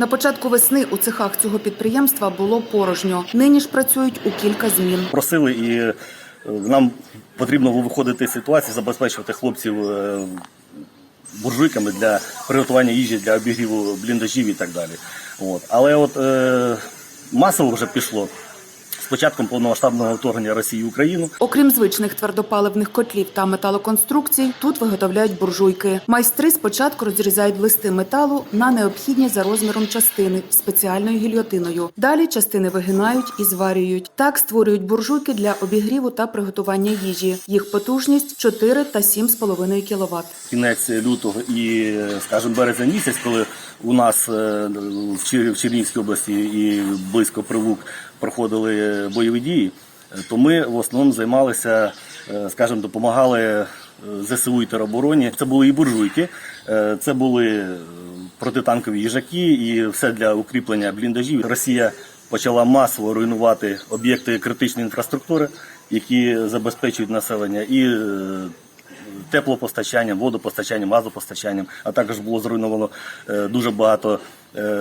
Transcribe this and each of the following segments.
На початку весни у цехах цього підприємства було порожньо. Нині ж працюють у кілька змін. Просили і е, нам потрібно виходити з ситуації, забезпечувати хлопців е, буржуйками для приготування їжі, для обігріву бліндажів і так далі. От. Але от е, масово вже пішло початком повномасштабного вторгнення Росії в Україну. Окрім звичних твердопаливних котлів та металоконструкцій, тут виготовляють буржуйки. Майстри спочатку розрізають листи металу на необхідні за розміром частини спеціальною гільйотиною. Далі частини вигинають і зварюють. Так створюють буржуйки для обігріву та приготування їжі. Їх потужність 4 та 7,5 кВт. кінець лютого і, скажімо, березень місяць, коли у нас е, в Чернігівській області і близько Привук проходили бойові дії, е, то ми в основному займалися, е, скажімо, допомагали е, ЗСУ і теробороні. Це були і буржуйки, е, це були е, протитанкові їжаки і все для укріплення бліндажів. Росія почала масово руйнувати об'єкти критичної інфраструктури, які забезпечують населення, і е, теплопостачанням, водопостачанням, газопостачанням, а також було зруйновано е, дуже багато е,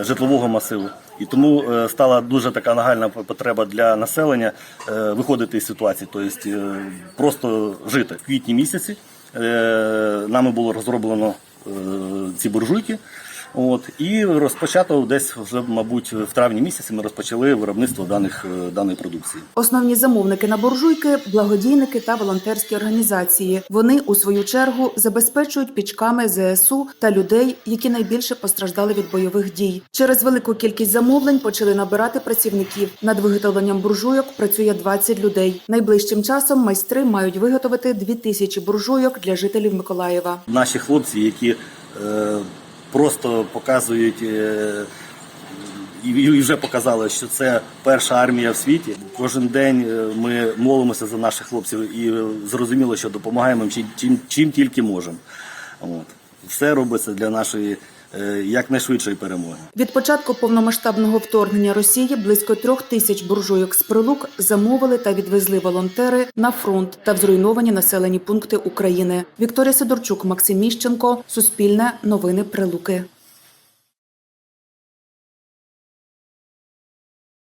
житлового масиву. І тому е, стала дуже така нагальна потреба для населення е, виходити із ситуації, тобто е, просто жити. В квітні місяці е, нами було розроблено е, ці буржуйки. От і розпочато десь вже, мабуть, в травні місяці ми розпочали виробництво даних е, даної продукції. Основні замовники на буржуйки благодійники та волонтерські організації. Вони у свою чергу забезпечують пічками ЗСУ та людей, які найбільше постраждали від бойових дій. Через велику кількість замовлень почали набирати працівників. Над виготовленням буржуйок працює 20 людей. Найближчим часом майстри мають виготовити 2000 буржуйок для жителів Миколаєва. Наші хлопці, які е, просто показують. Е, і вже показали, що це перша армія в світі. Кожен день е, ми молимося за наших хлопців і зрозуміло, що допомагаємо чим, чим, чим тільки можемо. От. Все робиться для нашої якнайшвидшої перемоги. Від початку повномасштабного вторгнення Росії близько трьох тисяч буржуйок з прилук замовили та відвезли волонтери на фронт та в зруйновані населені пункти України. Вікторія Сидорчук, Максим Міщенко, Суспільне, Новини Прилуки.